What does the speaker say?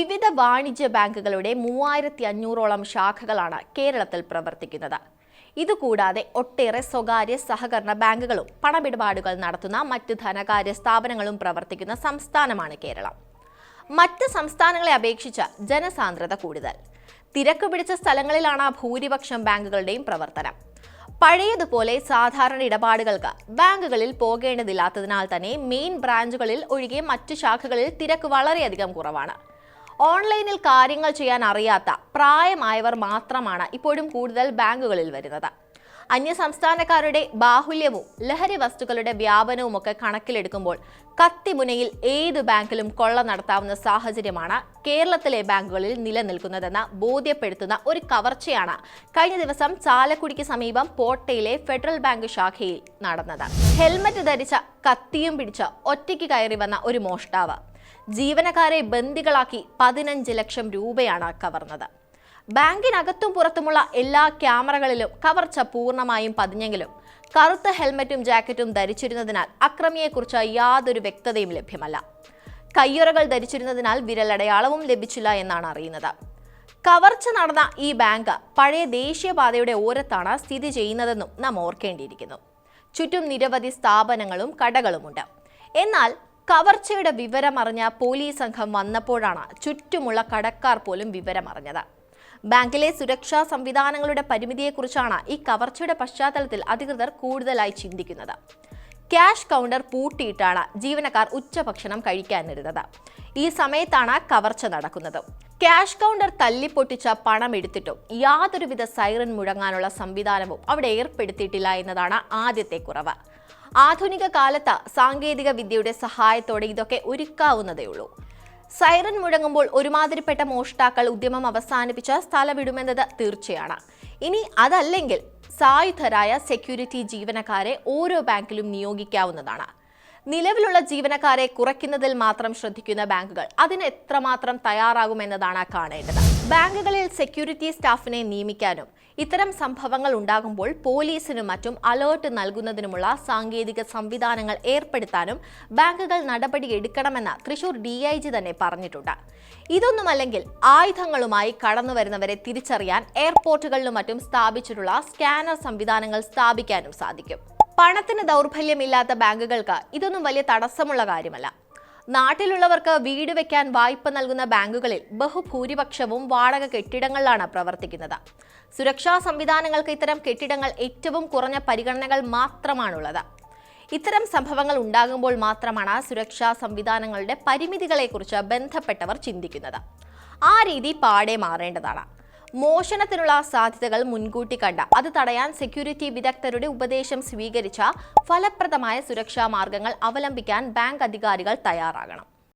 വിവിധ വാണിജ്യ ബാങ്കുകളുടെ മൂവായിരത്തി അഞ്ഞൂറോളം ശാഖകളാണ് കേരളത്തിൽ പ്രവർത്തിക്കുന്നത്. ഇതുകൂടാതെ ഒട്ടേറെ സ്വകാര്യ സഹകരണ ബാങ്കുകളും പണമിടപാടുകൾ നടത്തുന്ന മറ്റ് ധനകാര്യ സ്ഥാപനങ്ങളും പ്രവർത്തിക്കുന്ന സംസ്ഥാനമാണ് കേരളം. മറ്റ് സംസ്ഥാനങ്ങളെ അപേക്ഷിച്ച് ജനസാന്ദ്രത കൂടുതൽ. തിരക്ക് പിടിച്ച സ്ഥലങ്ങളിലാണ് ഭൂരിപക്ഷം ബാങ്കുകളുടെയും പ്രവർത്തനം. പഴയതുപോലെ സാധാരണ ഇടപാടുകൾക്ക് ബാങ്കുകളിൽ പോകേണ്ടതില്ലാത്തതിനാൽ തന്നെ മെയിൻ ബ്രാഞ്ചുകളിൽ ഒഴികെ മറ്റു ശാഖകളിൽ തിരക്ക് വളരെയധികം കുറവാണ്. ഓൺലൈനിൽ കാര്യങ്ങൾ ചെയ്യാൻ അറിയാത്ത പ്രായമായവർ മാത്രമാണ് ഇപ്പോഴും കൂടുതൽ ബാങ്കുകളിൽ വരുന്നത്. അന്യസംസ്ഥാനക്കാരുടെ ബാഹുല്യവും ലഹരി വസ്തുക്കളുടെ വ്യാപനവും ഒക്കെ കണക്കിലെടുക്കുമ്പോൾ കത്തിമുനയിൽ ഏത് ബാങ്കിലും കൊള്ള നടത്താവുന്ന സാഹചര്യമാണ് കേരളത്തിലെ ബാങ്കുകളിൽ നിലനിൽക്കുന്നതെന്ന് ബോധ്യപ്പെടുത്തുന്ന ഒരു കവർച്ചയാണ് കഴിഞ്ഞ ദിവസം ചാലക്കുടിക്ക് സമീപം പോട്ടയിലെ ഫെഡറൽ ബാങ്ക് ശാഖയിൽ നടന്നത്. ഹെൽമറ്റ് ധരിച്ച കത്തിയും പിടിച്ച് ഒറ്റയ്ക്ക് കയറി വന്ന ഒരു മോഷ്ടാവ്. ജീവനക്കാരെ ബന്ദികളാക്കി പതിനഞ്ച് ലക്ഷം രൂപയാണ് കവർന്നത്. ബാങ്കിനകത്തും പുറത്തുമുള്ള എല്ലാ ക്യാമറകളിലും കവർച്ച പൂർണമായും പതിഞ്ഞെങ്കിലും കറുത്ത ഹെൽമറ്റും ജാക്കറ്റും ധരിച്ചിരുന്നതിനാൽ അക്രമിയെക്കുറിച്ച് യാതൊരു വ്യക്തതയും ലഭ്യമല്ല. കയ്യുറകൾ ധരിച്ചിരുന്നതിനാൽ വിരലടയാളവും ലഭിച്ചില്ല എന്നാണ് അറിയുന്നത്. കവർച്ച നടന്ന ഈ ബാങ്ക് പഴയ ദേശീയപാതയുടെ ഓരത്താണ് സ്ഥിതി ചെയ്യുന്നതെന്നും നാം ഓർക്കേണ്ടിയിരിക്കുന്നു. ചുറ്റും നിരവധി സ്ഥാപനങ്ങളും കടകളുമുണ്ട്. എന്നാൽ കവർച്ചയുടെ വിവരമറിഞ്ഞ പോലീസ് സംഘം വന്നപ്പോഴാണ് ചുറ്റുമുള്ള കടക്കാർ പോലും വിവരമറിഞ്ഞത് ബാങ്കിലെ സുരക്ഷാ സംവിധാനങ്ങളുടെ പരിമിതിയെക്കുറിച്ചാണ് ഈ കവർച്ചയുടെ പശ്ചാത്തലത്തിൽ അധികൃതർ കൂടുതലായി ചിന്തിക്കുന്നത്. ക്യാഷ് കൗണ്ടർ പൂട്ടിയിട്ടാണ് ജീവനക്കാർ ഉച്ചഭക്ഷണം കഴിക്കാനിരുന്നത്. ഈ സമയത്താണ് കവർച്ച നടക്കുന്നത്. ക്യാഷ് കൗണ്ടർ തല്ലിപ്പൊട്ടിച്ച പണം എടുത്തിട്ടും യാതൊരുവിധ സൈറൻ മുഴങ്ങാനുള്ള സംവിധാനവും അവിടെ ഏർപ്പെടുത്തിയിട്ടില്ല എന്നതാണ് ആദ്യത്തെ കുറവ്. ആധുനിക കാലത്ത് സാങ്കേതിക വിദ്യയുടെ സഹായത്തോടെ ഇതൊക്കെ ഒരുക്കാവുന്നതേയുള്ളൂ സൈറൻ മുഴങ്ങുമ്പോൾ ഒരുമാതിരിപ്പെട്ട മോഷ്ടാക്കൾ ഉദ്യമം അവസാനിപ്പിച്ച സ്ഥലം വിടുമെന്നത് തീർച്ചയാണ്. ഇനി അതല്ലെങ്കിൽ സായുധരായ സെക്യൂരിറ്റി ജീവനക്കാരെ ഓരോ ബാങ്കിലും നിയോഗിക്കാവുന്നതാണ്. നിലവിലുള്ള ജീവനക്കാരെ കുറയ്ക്കുന്നതിൽ മാത്രം ശ്രദ്ധിക്കുന്ന ബാങ്കുകൾ അതിന് എത്രമാത്രം തയ്യാറാകുമെന്നതാണ് കാണേണ്ടത്. ബാങ്കുകളിൽ സെക്യൂരിറ്റി സ്റ്റാഫിനെ നിയമിക്കാനും ഇത്തരം സംഭവങ്ങൾ ഉണ്ടാകുമ്പോൾ പോലീസിനും മറ്റും അലേർട്ട് നൽകുന്നതിനുമുള്ള സാങ്കേതിക സംവിധാനങ്ങൾ ഏർപ്പെടുത്താനും ബാങ്കുകൾ നടപടി എടുക്കണമെന്ന് തൃശൂർ ഡി ഐ ജി തന്നെ പറഞ്ഞിട്ടുണ്ട്. ഇതൊന്നുമല്ലെങ്കിൽ ആയുധങ്ങളുമായി കടന്നു വരുന്നവരെ തിരിച്ചറിയാൻ എയർപോർട്ടുകളിലും മറ്റും സ്ഥാപിച്ചിട്ടുള്ള സ്കാനർ സംവിധാനങ്ങൾ സ്ഥാപിക്കാനും സാധിക്കും. പണത്തിന് ദൗർബല്യമില്ലാത്ത ബാങ്കുകൾക്ക് ഇതൊന്നും വലിയ തടസ്സമുള്ള കാര്യമല്ല. നാട്ടിലുള്ളവർക്ക് വീട് വെക്കാൻ വായ്പ നൽകുന്ന ബാങ്കുകളിൽ ബഹുഭൂരിപക്ഷവും വാടക കെട്ടിടങ്ങളിലാണ് പ്രവർത്തിക്കുന്നത്. സുരക്ഷാ സംവിധാനങ്ങൾക്ക് ഇത്തരം കെട്ടിടങ്ങൾ ഏറ്റവും കുറഞ്ഞ പരിഗണനകൾ മാത്രമാണുള്ളത്. ഇത്തരം സംഭവങ്ങൾ ഉണ്ടാകുമ്പോൾ മാത്രമാണ് സുരക്ഷാ സംവിധാനങ്ങളുടെ പരിമിതികളെക്കുറിച്ച് ബന്ധപ്പെട്ടവർ ചിന്തിക്കുന്നത്. ആ രീതി പാടെ മാറേണ്ടതാണ്. മോഷണത്തിനുള്ള സാധ്യതകൾ മുൻകൂട്ടി കണ്ട. അത് തടയാൻ സെക്യൂരിറ്റി വിദഗ്ധരുടെ ഉപദേശം സ്വീകരിച്ച ഫലപ്രദമായ സുരക്ഷാ മാർഗങ്ങൾ അവലംബിക്കാൻ ബാങ്ക് അധികാരികൾ തയ്യാറാകണം.